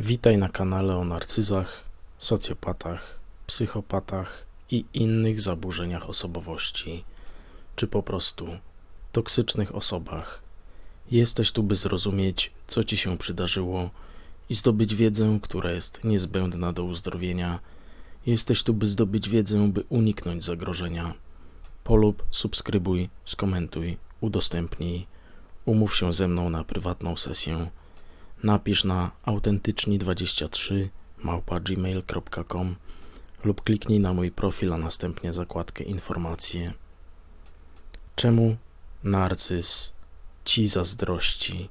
Witaj na kanale o narcyzach, socjopatach, psychopatach i innych zaburzeniach osobowości, czy po prostu toksycznych osobach. Jesteś tu, by zrozumieć, co ci się przydarzyło i zdobyć wiedzę, która jest niezbędna do uzdrowienia. Jesteś tu, by zdobyć wiedzę, by uniknąć zagrożenia. Polub, subskrybuj, skomentuj, udostępnij. Umów się ze mną na prywatną sesję napisz na autentyczni23 małpa gmail.com lub kliknij na mój profil, a następnie zakładkę informacje. Czemu narcyz ci zazdrości?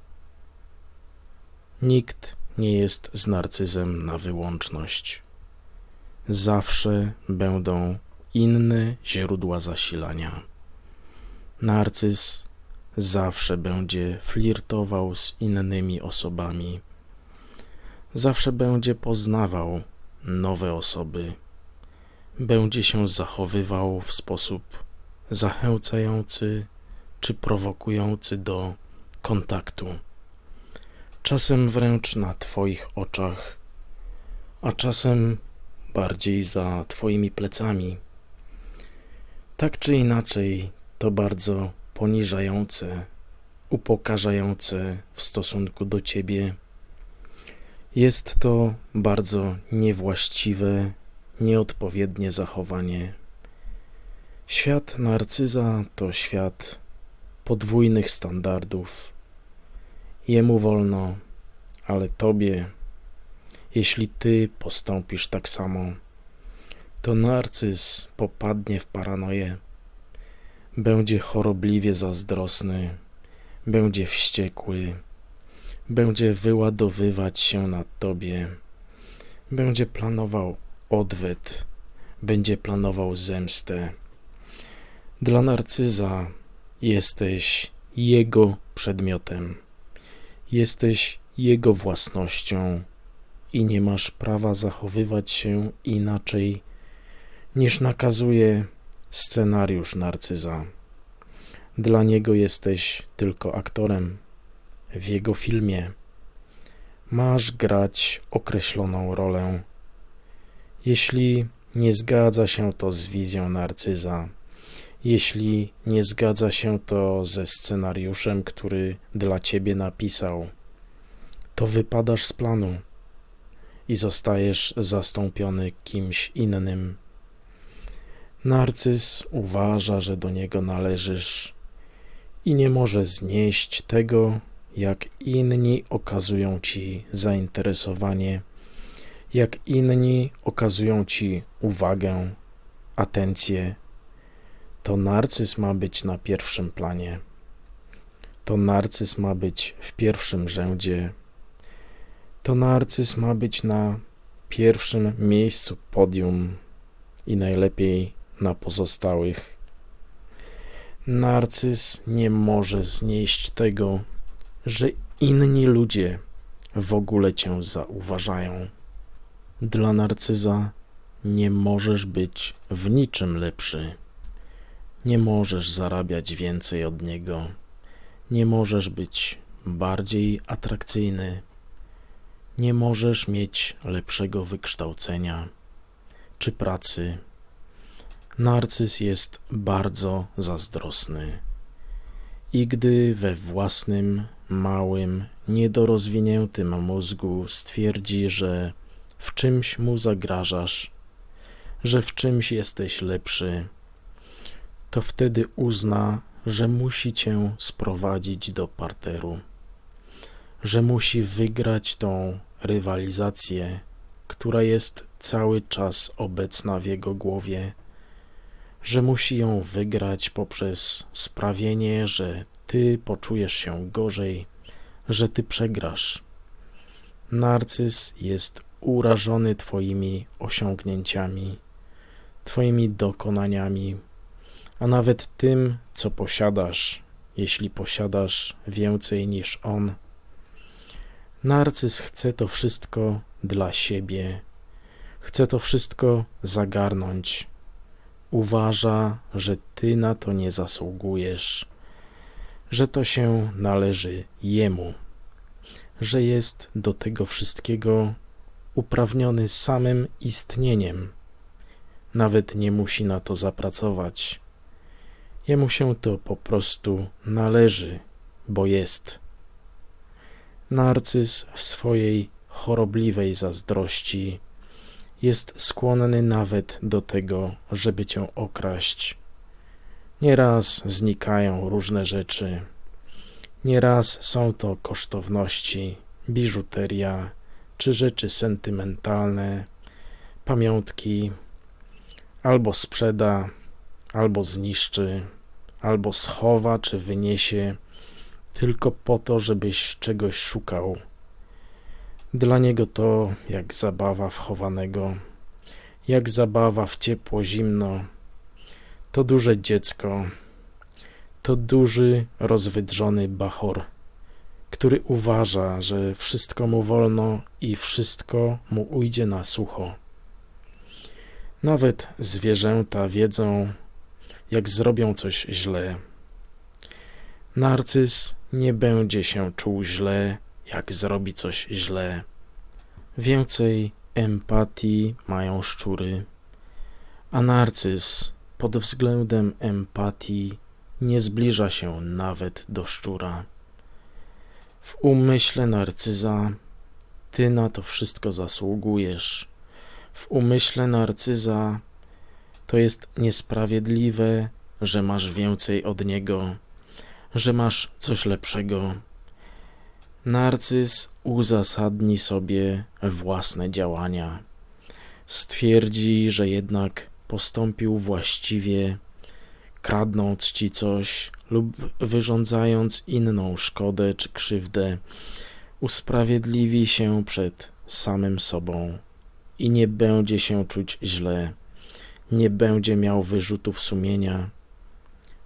Nikt nie jest z narcyzem na wyłączność. Zawsze będą inne źródła zasilania. Narcyz zawsze będzie flirtował z innymi osobami. Zawsze będzie poznawał nowe osoby. Będzie się zachowywał w sposób zachęcający czy prowokujący do kontaktu. Czasem wręcz na Twoich oczach, a czasem bardziej za Twoimi plecami. Tak czy inaczej, to bardzo poniżające, upokarzające w stosunku do ciebie. Jest to bardzo niewłaściwe, nieodpowiednie zachowanie. Świat narcyza to świat podwójnych standardów. Jemu wolno, ale tobie, jeśli ty postąpisz tak samo, to narcyz popadnie w paranoję będzie chorobliwie zazdrosny, będzie wściekły, będzie wyładowywać się nad tobie, będzie planował odwet, będzie planował zemstę. Dla narcyza jesteś jego przedmiotem, jesteś jego własnością i nie masz prawa zachowywać się inaczej niż nakazuje scenariusz narcyza. Dla niego jesteś tylko aktorem w jego filmie. Masz grać określoną rolę. Jeśli nie zgadza się to z wizją narcyza, jeśli nie zgadza się to ze scenariuszem, który dla ciebie napisał, to wypadasz z planu i zostajesz zastąpiony kimś innym Narcyz uważa, że do niego należysz i nie może znieść tego, jak inni okazują ci zainteresowanie, jak inni okazują ci uwagę, atencję. To narcyz ma być na pierwszym planie. To narcyz ma być w pierwszym rzędzie. To narcyz ma być na pierwszym miejscu podium i najlepiej na pozostałych. Narcyz nie może znieść tego, że inni ludzie w ogóle cię zauważają. Dla narcyza nie możesz być w niczym lepszy. Nie możesz zarabiać więcej od niego. Nie możesz być bardziej atrakcyjny. Nie możesz mieć lepszego wykształcenia czy pracy Narcyz jest bardzo zazdrosny. I gdy we własnym, małym, niedorozwiniętym mózgu stwierdzi, że w czymś mu zagrażasz, że w czymś jesteś lepszy, to wtedy uzna, że musi cię sprowadzić do parteru, że musi wygrać tą rywalizację, która jest cały czas obecna w jego głowie że musi ją wygrać poprzez sprawienie, że ty poczujesz się gorzej, że ty przegrasz. Narcyz jest urażony Twoimi osiągnięciami, Twoimi dokonaniami, a nawet tym, co posiadasz, jeśli posiadasz więcej niż on. Narcyz chce to wszystko dla siebie, chce to wszystko zagarnąć uważa, że ty na to nie zasługujesz, że to się należy jemu, że jest do tego wszystkiego uprawniony samym istnieniem. Nawet nie musi na to zapracować. Jemu się to po prostu należy, bo jest. Narcyz w swojej chorobliwej zazdrości jest skłonny nawet do tego, żeby cię okraść. Nieraz znikają różne rzeczy. Nieraz są to kosztowności, biżuteria czy rzeczy sentymentalne, pamiątki, albo sprzeda, albo zniszczy, albo schowa czy wyniesie, tylko po to, żebyś czegoś szukał. Dla niego to jak zabawa w chowanego, jak zabawa w ciepło, zimno. To duże dziecko, to duży, rozwydrzony bachor, który uważa, że wszystko mu wolno i wszystko mu ujdzie na sucho. Nawet zwierzęta wiedzą, jak zrobią coś źle. Narcyz nie będzie się czuł źle, jak zrobi coś źle. Więcej empatii mają szczury, a narcyz pod względem empatii nie zbliża się nawet do szczura. W umyśle narcyza ty na to wszystko zasługujesz. W umyśle narcyza to jest niesprawiedliwe, że masz więcej od niego, że masz coś lepszego. Narcyz uzasadni sobie własne działania. Stwierdzi, że jednak postąpił właściwie, kradnąc ci coś lub wyrządzając inną szkodę czy krzywdę, usprawiedliwi się przed samym sobą i nie będzie się czuć źle, nie będzie miał wyrzutów sumienia,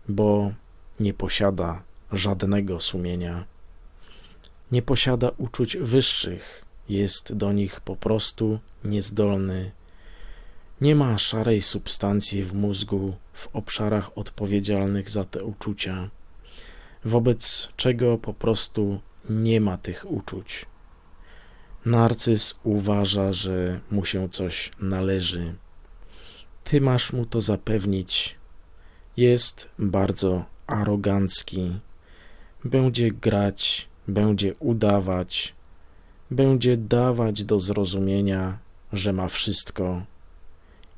bo nie posiada żadnego sumienia. Nie posiada uczuć wyższych, jest do nich po prostu niezdolny. Nie ma szarej substancji w mózgu w obszarach odpowiedzialnych za te uczucia, wobec czego po prostu nie ma tych uczuć. Narcyz uważa, że mu się coś należy. Ty masz mu to zapewnić. Jest bardzo arogancki. Będzie grać, będzie udawać, będzie dawać do zrozumienia, że ma wszystko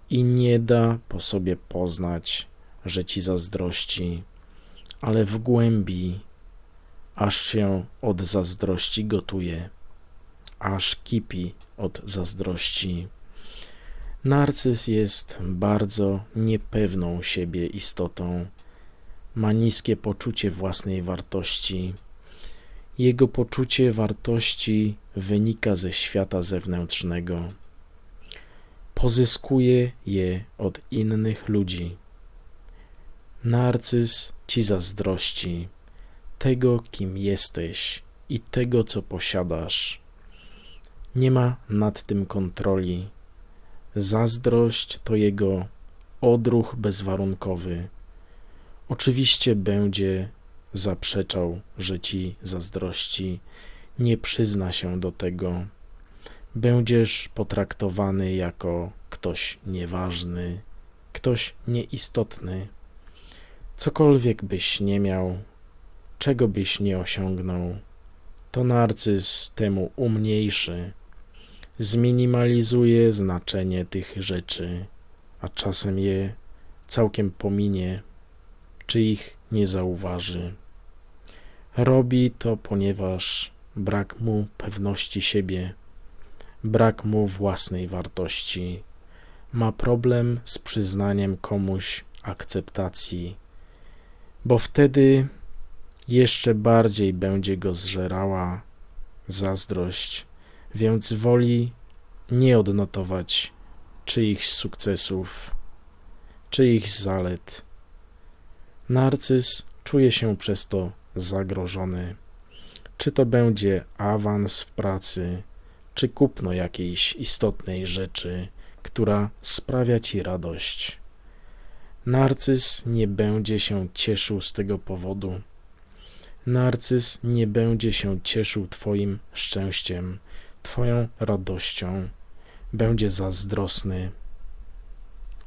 i nie da po sobie poznać, że ci zazdrości, ale w głębi aż się od zazdrości gotuje, aż kipi od zazdrości. Narcyz jest bardzo niepewną siebie istotą, ma niskie poczucie własnej wartości. Jego poczucie wartości wynika ze świata zewnętrznego. Pozyskuje je od innych ludzi. Narcyz ci zazdrości tego, kim jesteś i tego, co posiadasz. Nie ma nad tym kontroli. Zazdrość to jego odruch bezwarunkowy. Oczywiście będzie zaprzeczał, że ci zazdrości, nie przyzna się do tego. Będziesz potraktowany jako ktoś nieważny, ktoś nieistotny. Cokolwiek byś nie miał, czego byś nie osiągnął, to narcyz temu umniejszy, zminimalizuje znaczenie tych rzeczy, a czasem je całkiem pominie, czy ich nie zauważy. Robi to, ponieważ brak mu pewności siebie, brak mu własnej wartości, ma problem z przyznaniem komuś akceptacji, bo wtedy jeszcze bardziej będzie go zżerała zazdrość, więc woli nie odnotować czyichś sukcesów, czyichś zalet. Narcyz czuje się przez to zagrożony. Czy to będzie awans w pracy, czy kupno jakiejś istotnej rzeczy, która sprawia ci radość. Narcyz nie będzie się cieszył z tego powodu Narcyz nie będzie się cieszył Twoim szczęściem, Twoją radością, będzie zazdrosny,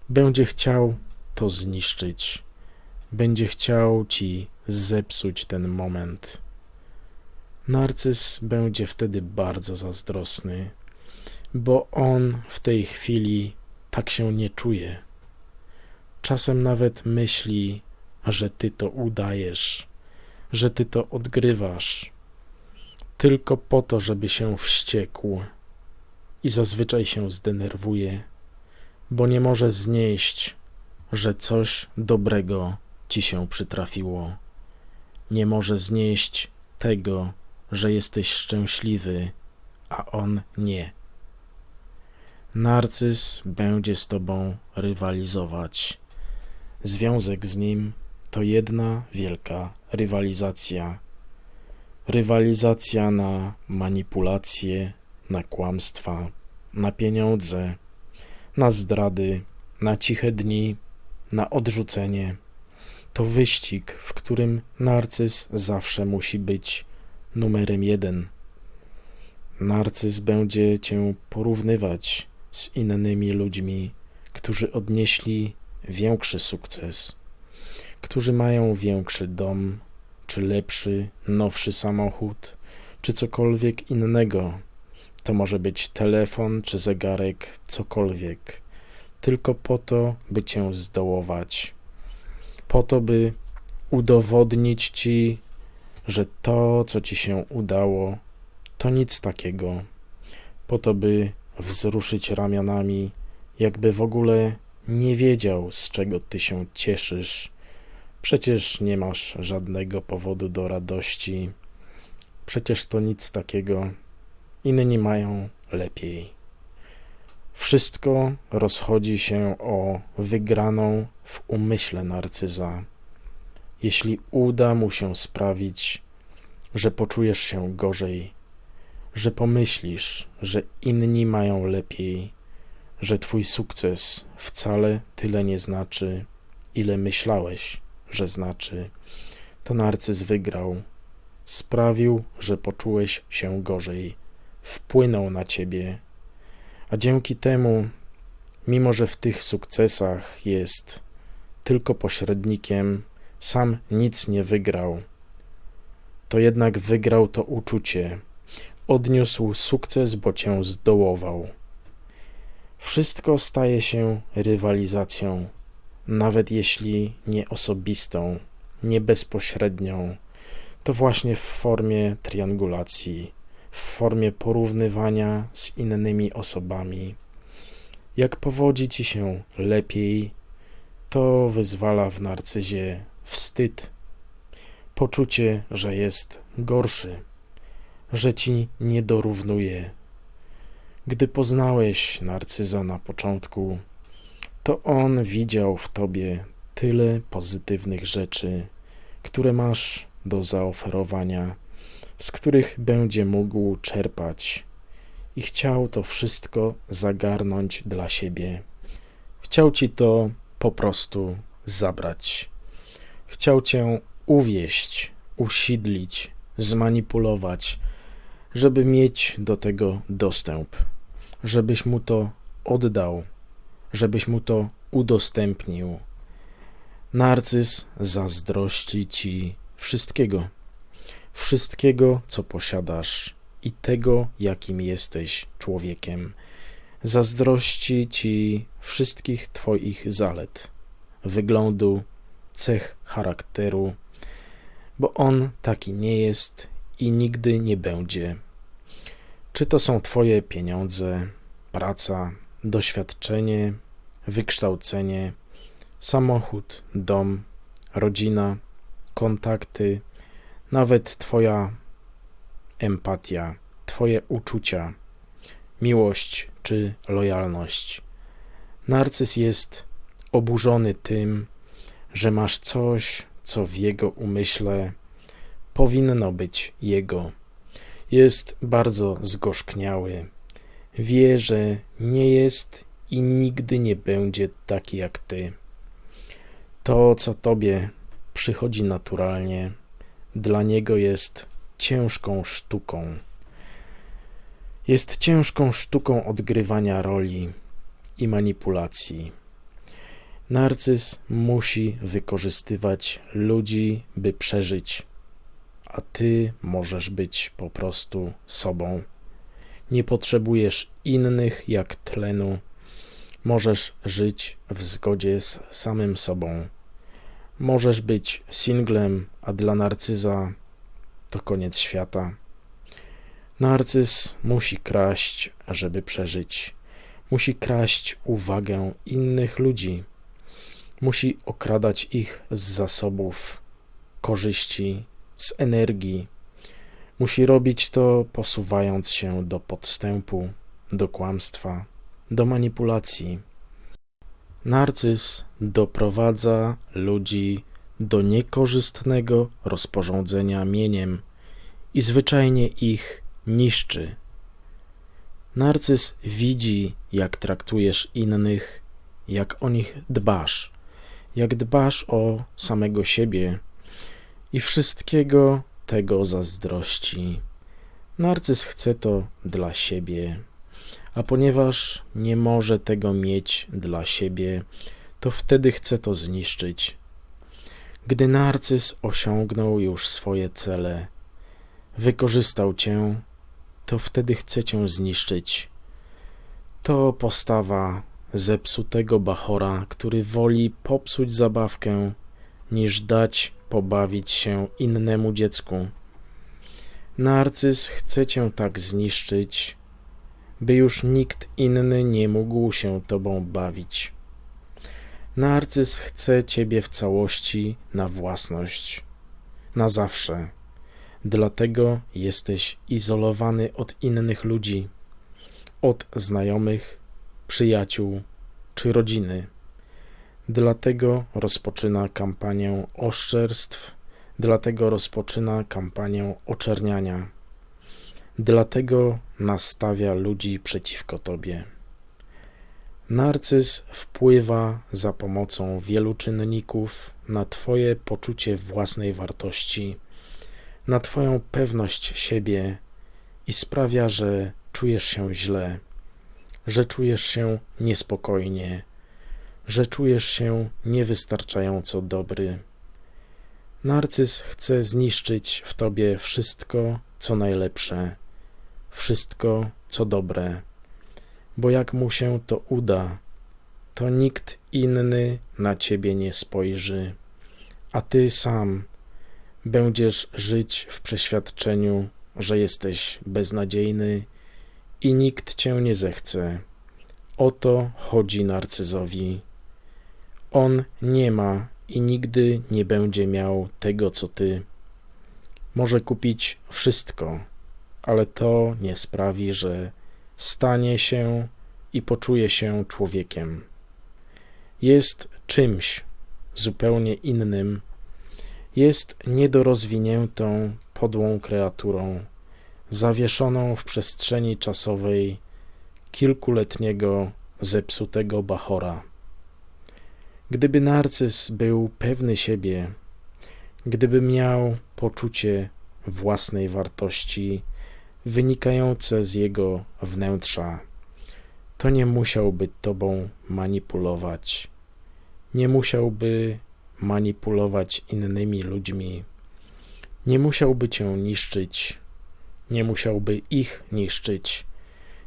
będzie chciał to zniszczyć, będzie chciał Ci zepsuć ten moment. Narcyz będzie wtedy bardzo zazdrosny, bo on w tej chwili tak się nie czuje. Czasem nawet myśli, że ty to udajesz, że ty to odgrywasz, tylko po to, żeby się wściekł i zazwyczaj się zdenerwuje, bo nie może znieść, że coś dobrego ci się przytrafiło. Nie może znieść tego, że jesteś szczęśliwy, a on nie. Narcyz będzie z tobą rywalizować. Związek z nim to jedna wielka rywalizacja. Rywalizacja na manipulacje, na kłamstwa, na pieniądze, na zdrady, na ciche dni, na odrzucenie. To wyścig, w którym narcyz zawsze musi być numerem jeden. Narcyz będzie cię porównywać z innymi ludźmi, którzy odnieśli większy sukces, którzy mają większy dom, czy lepszy, nowszy samochód, czy cokolwiek innego. To może być telefon, czy zegarek, cokolwiek, tylko po to, by cię zdołować, po to, by udowodnić ci, że to, co ci się udało, to nic takiego, po to, by wzruszyć ramionami, jakby w ogóle nie wiedział, z czego ty się cieszysz. Przecież nie masz żadnego powodu do radości. Przecież to nic takiego. Inni mają lepiej. Wszystko rozchodzi się o wygraną w umyśle narcyza. Jeśli uda mu się sprawić, że poczujesz się gorzej, że pomyślisz, że inni mają lepiej, że twój sukces wcale tyle nie znaczy, ile myślałeś, że znaczy, to narcyz wygrał. Sprawił, że poczułeś się gorzej, wpłynął na ciebie, a dzięki temu, mimo że w tych sukcesach jest tylko pośrednikiem, sam nic nie wygrał. To jednak wygrał to uczucie. Odniósł sukces, bo cię zdołował. Wszystko staje się rywalizacją, nawet jeśli nie osobistą, nie bezpośrednią. To właśnie w formie triangulacji, w formie porównywania z innymi osobami. Jak powodzi ci się lepiej, to wyzwala w narcyzie wstyd, poczucie, że jest gorszy, że ci nie dorównuje, gdy poznałeś narcyza na początku, to on widział w tobie tyle pozytywnych rzeczy, które masz do zaoferowania, z których będzie mógł czerpać, i chciał to wszystko zagarnąć dla siebie. Chciał ci to po prostu zabrać. Chciał cię uwieść, usidlić, zmanipulować, żeby mieć do tego dostęp żebyś mu to oddał, żebyś mu to udostępnił. Narcyz zazdrości ci wszystkiego, wszystkiego, co posiadasz i tego, jakim jesteś człowiekiem. Zazdrości ci wszystkich Twoich zalet, wyglądu, cech charakteru, bo on taki nie jest i nigdy nie będzie. Czy to są Twoje pieniądze, praca, doświadczenie, wykształcenie, samochód, dom, rodzina, kontakty, nawet Twoja empatia, Twoje uczucia, miłość czy lojalność. Narcyz jest oburzony tym, że masz coś, co w jego umyśle powinno być jego jest bardzo zgorzkniały. Wie, że nie jest i nigdy nie będzie taki jak ty. To, co tobie przychodzi naturalnie, dla niego jest ciężką sztuką. Jest ciężką sztuką odgrywania roli i manipulacji. Narcyz musi wykorzystywać ludzi, by przeżyć, a ty możesz być po prostu sobą. Nie potrzebujesz innych jak tlenu. Możesz żyć w zgodzie z samym sobą. Możesz być singlem, a dla narcyza to koniec świata. Narcyz musi kraść, żeby przeżyć. Musi kraść uwagę innych ludzi. Musi okradać ich z zasobów, korzyści, z energii. Musi robić to posuwając się do podstępu, do kłamstwa, do manipulacji. Narcyz doprowadza ludzi do niekorzystnego rozporządzenia mieniem i zwyczajnie ich niszczy. Narcyz widzi, jak traktujesz innych, jak o nich dbasz, jak dbasz o samego siebie i wszystkiego tego zazdrości. Narcyz chce to dla siebie, a ponieważ nie może tego mieć dla siebie, to wtedy chce to zniszczyć. Gdy narcyz osiągnął już swoje cele, wykorzystał cię, to wtedy chce cię zniszczyć. To postawa zepsutego bachora, który woli popsuć zabawkę, niż dać pobawić się innemu dziecku. Narcyz chce cię tak zniszczyć, by już nikt inny nie mógł się tobą bawić. Narcyz chce ciebie w całości na własność, na zawsze. Dlatego jesteś izolowany od innych ludzi, od znajomych, przyjaciół czy rodziny. Dlatego rozpoczyna kampanię oszczerstw, dlatego rozpoczyna kampanię oczerniania. Dlatego nastawia ludzi przeciwko tobie. Narcyz wpływa za pomocą wielu czynników na Twoje poczucie własnej wartości, na Twoją pewność siebie i sprawia, że czujesz się źle, że czujesz się niespokojnie, że czujesz się niewystarczająco dobry. Narcyz chce zniszczyć w Tobie wszystko, co najlepsze, wszystko, co dobre bo jak mu się to uda, to nikt inny na ciebie nie spojrzy, a ty sam będziesz żyć w przeświadczeniu, że jesteś beznadziejny i nikt cię nie zechce. O to chodzi narcyzowi. On nie ma i nigdy nie będzie miał tego, co ty. Może kupić wszystko, ale to nie sprawi, że stanie się i poczuje się człowiekiem. Jest czymś zupełnie innym, jest niedorozwiniętą, podłą kreaturą, zawieszoną w przestrzeni czasowej kilkuletniego, zepsutego bachora. Gdyby narcyz był pewny siebie, gdyby miał poczucie własnej wartości, wynikające z jego wnętrza. To nie musiałby tobą manipulować, nie musiałby manipulować innymi ludźmi, nie musiałby cię niszczyć, nie musiałby ich niszczyć,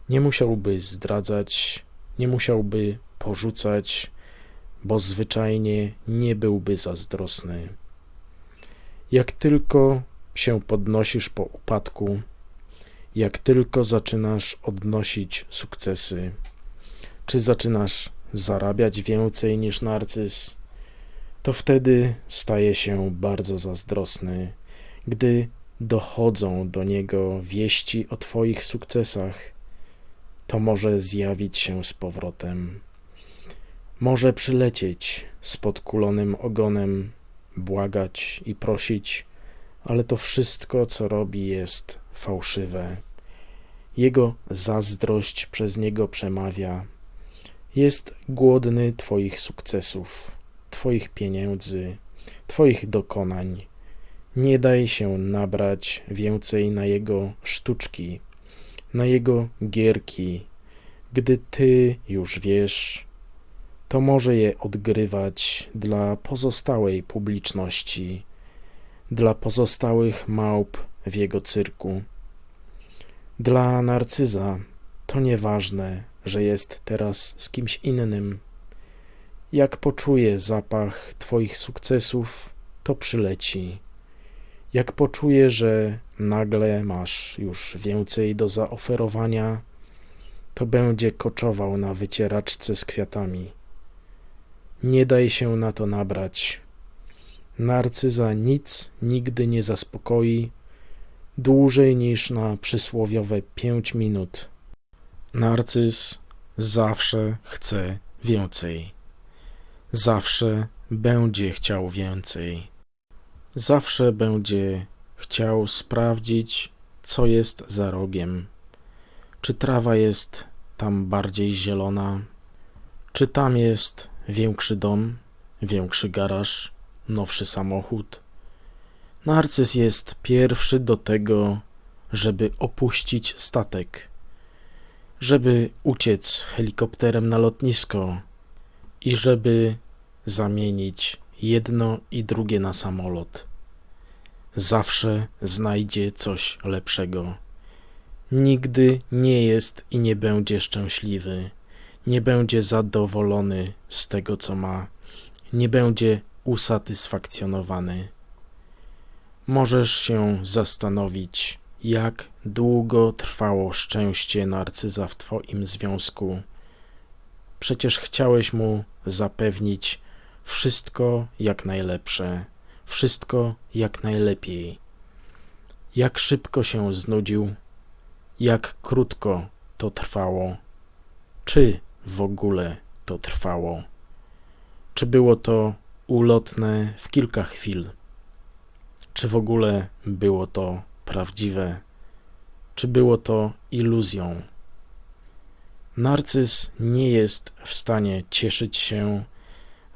nie musiałby zdradzać, nie musiałby porzucać, bo zwyczajnie nie byłby zazdrosny. Jak tylko się podnosisz po upadku, jak tylko zaczynasz odnosić sukcesy, czy zaczynasz zarabiać więcej niż narcyz, to wtedy staje się bardzo zazdrosny, gdy dochodzą do niego wieści o Twoich sukcesach. To może zjawić się z powrotem. Może przylecieć z podkulonym ogonem, błagać i prosić, ale to wszystko, co robi, jest fałszywe. Jego zazdrość przez niego przemawia. Jest głodny Twoich sukcesów, Twoich pieniędzy, Twoich dokonań. Nie daj się nabrać więcej na jego sztuczki, na jego gierki. Gdy ty już wiesz, to może je odgrywać dla pozostałej publiczności, dla pozostałych małp w jego cyrku. Dla narcyza to nieważne, że jest teraz z kimś innym. Jak poczuje zapach Twoich sukcesów, to przyleci. Jak poczuje, że nagle masz już więcej do zaoferowania, to będzie koczował na wycieraczce z kwiatami. Nie daj się na to nabrać. Narcyza nic nigdy nie zaspokoi dłużej niż na przysłowiowe pięć minut. Narcyz zawsze chce więcej. Zawsze będzie chciał więcej. Zawsze będzie chciał sprawdzić, co jest za rogiem. Czy trawa jest tam bardziej zielona? Czy tam jest większy dom, większy garaż, nowszy samochód? Narcyz jest pierwszy do tego, żeby opuścić statek, żeby uciec helikopterem na lotnisko i żeby zamienić jedno i drugie na samolot. Zawsze znajdzie coś lepszego. Nigdy nie jest i nie będzie szczęśliwy, nie będzie zadowolony z tego, co ma, nie będzie usatysfakcjonowany. Możesz się zastanowić, jak długo trwało szczęście narcyza w Twoim związku. Przecież chciałeś mu zapewnić wszystko jak najlepsze, wszystko jak najlepiej. Jak szybko się znudził, jak krótko to trwało, czy w ogóle to trwało, czy było to ulotne w kilka chwil, czy w ogóle było to prawdziwe, czy było to iluzją. Narcyz nie jest w stanie cieszyć się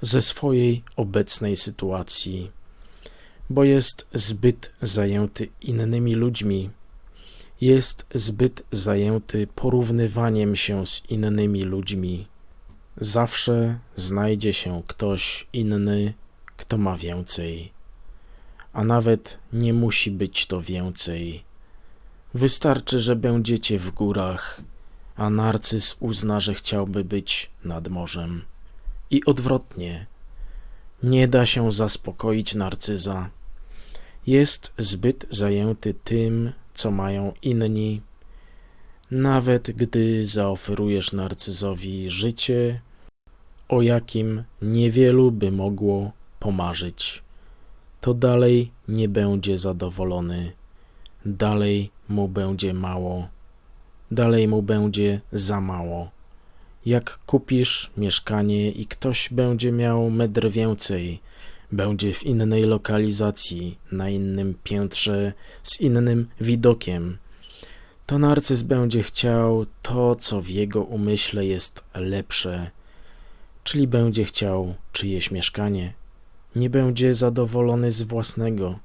ze swojej obecnej sytuacji, bo jest zbyt zajęty innymi ludźmi, jest zbyt zajęty porównywaniem się z innymi ludźmi. Zawsze znajdzie się ktoś inny, kto ma więcej, a nawet nie musi być to więcej. Wystarczy, że będziecie w górach, a narcyz uzna, że chciałby być nad morzem i odwrotnie. Nie da się zaspokoić narcyza. Jest zbyt zajęty tym, co mają inni. Nawet gdy zaoferujesz narcyzowi życie, o jakim niewielu by mogło pomarzyć, to dalej nie będzie zadowolony, dalej mu będzie mało, dalej mu będzie za mało. Jak kupisz mieszkanie i ktoś będzie miał metr więcej, będzie w innej lokalizacji, na innym piętrze, z innym widokiem, to narcyz będzie chciał to, co w jego umyśle jest lepsze, czyli będzie chciał czyjeś mieszkanie. Nie będzie zadowolony z własnego.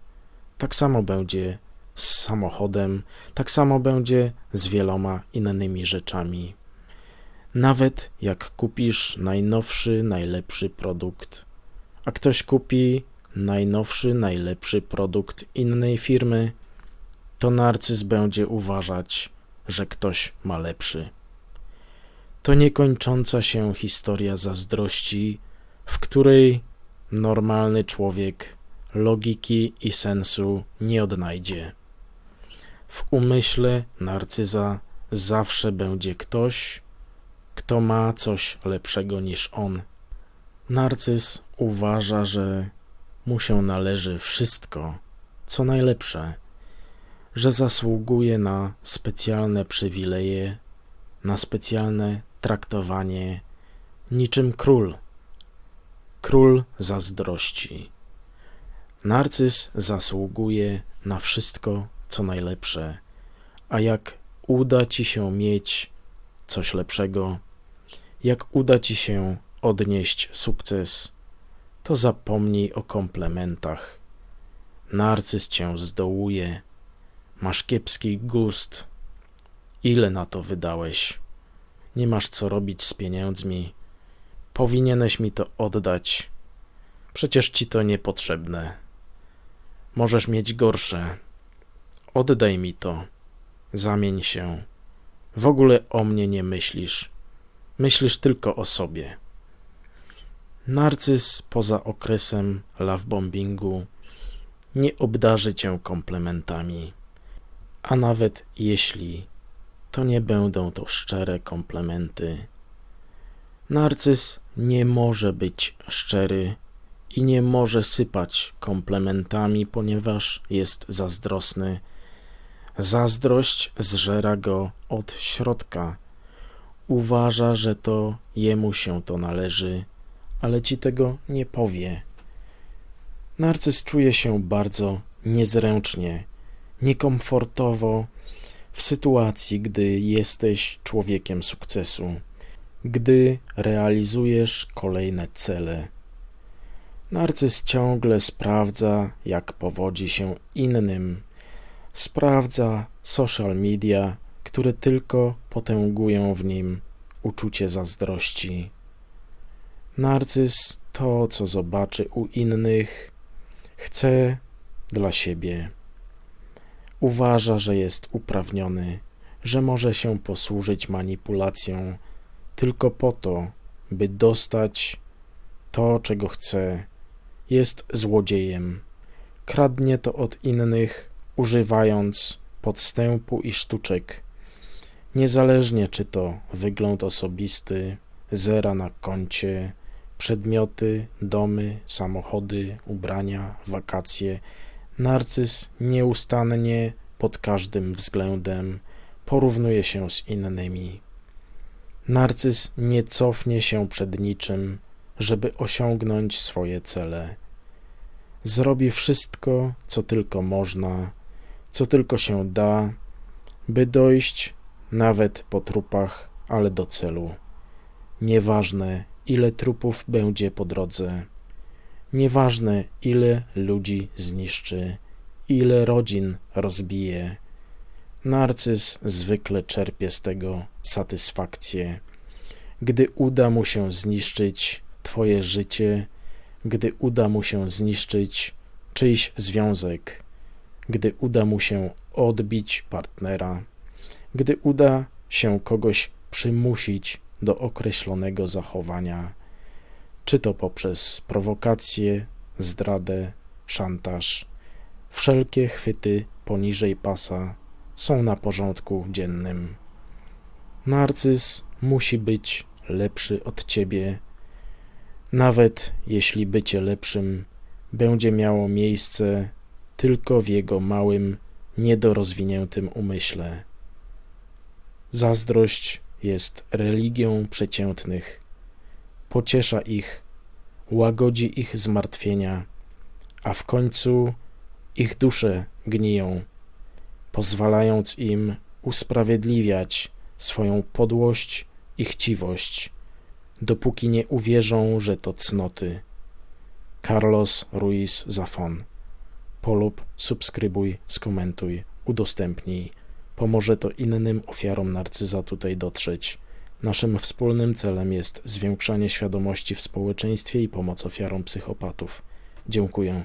Tak samo będzie z samochodem, tak samo będzie z wieloma innymi rzeczami. Nawet jak kupisz najnowszy, najlepszy produkt, a ktoś kupi najnowszy, najlepszy produkt innej firmy, to narcyz będzie uważać, że ktoś ma lepszy. To niekończąca się historia zazdrości, w której normalny człowiek logiki i sensu nie odnajdzie. W umyśle narcyza zawsze będzie ktoś, kto ma coś lepszego niż on. Narcyz uważa, że mu się należy wszystko, co najlepsze, że zasługuje na specjalne przywileje, na specjalne traktowanie, niczym król. Król zazdrości. Narcyz zasługuje na wszystko, co najlepsze, a jak uda ci się mieć coś lepszego, jak uda ci się odnieść sukces, to zapomnij o komplementach. narcyz cię zdołuje, masz kiepski gust. Ile na to wydałeś? Nie masz co robić z pieniędzmi. Powinieneś mi to oddać. Przecież ci to niepotrzebne. Możesz mieć gorsze. Oddaj mi to. Zamień się. W ogóle o mnie nie myślisz. Myślisz tylko o sobie. Narcyz poza okresem lovebombingu nie obdarzy cię komplementami. A nawet jeśli, to nie będą to szczere komplementy. Narcyz nie może być szczery i nie może sypać komplementami, ponieważ jest zazdrosny. Zazdrość zżera go od środka. Uważa, że to jemu się to należy, ale ci tego nie powie. Narcyz czuje się bardzo niezręcznie, niekomfortowo w sytuacji, gdy jesteś człowiekiem sukcesu, gdy realizujesz kolejne cele. Narcyz ciągle sprawdza, jak powodzi się innym. Sprawdza social media, które tylko potęgują w nim uczucie zazdrości. Narcyz to, co zobaczy u innych, chce dla siebie. Uważa, że jest uprawniony, że może się posłużyć manipulacją tylko po to, by dostać to, czego chce. Jest złodziejem. Kradnie to od innych, używając podstępu i sztuczek. Niezależnie czy to wygląd osobisty, zera na koncie, przedmioty, domy, samochody, ubrania, wakacje, narcyz nieustannie pod każdym względem porównuje się z innymi. Narcyz nie cofnie się przed niczym, żeby osiągnąć swoje cele. Zrobi wszystko, co tylko można, co tylko się da, by dojść nawet po trupach, ale do celu. Nieważne, ile trupów będzie po drodze. Nieważne, ile ludzi zniszczy, ile rodzin rozbije. Narcyz zwykle czerpie z tego satysfakcję. Gdy uda mu się zniszczyć Twoje życie, gdy uda mu się zniszczyć czyjś związek, gdy uda mu się odbić partnera, gdy uda się kogoś przymusić do określonego zachowania, czy to poprzez prowokację, zdradę, szantaż. Wszelkie chwyty poniżej pasa są na porządku dziennym. Narcyz musi być lepszy od ciebie, nawet jeśli bycie lepszym będzie miało miejsce tylko w jego małym, niedorozwiniętym umyśle. Zazdrość jest religią przeciętnych, pociesza ich, łagodzi ich zmartwienia, a w końcu ich dusze gniją, pozwalając im usprawiedliwiać swoją podłość i chciwość, dopóki nie uwierzą, że to cnoty. Carlos Ruiz Zafon. Polub, subskrybuj, skomentuj, udostępnij. Pomoże to innym ofiarom narcyza tutaj dotrzeć. Naszym wspólnym celem jest zwiększanie świadomości w społeczeństwie i pomoc ofiarom psychopatów. Dziękuję.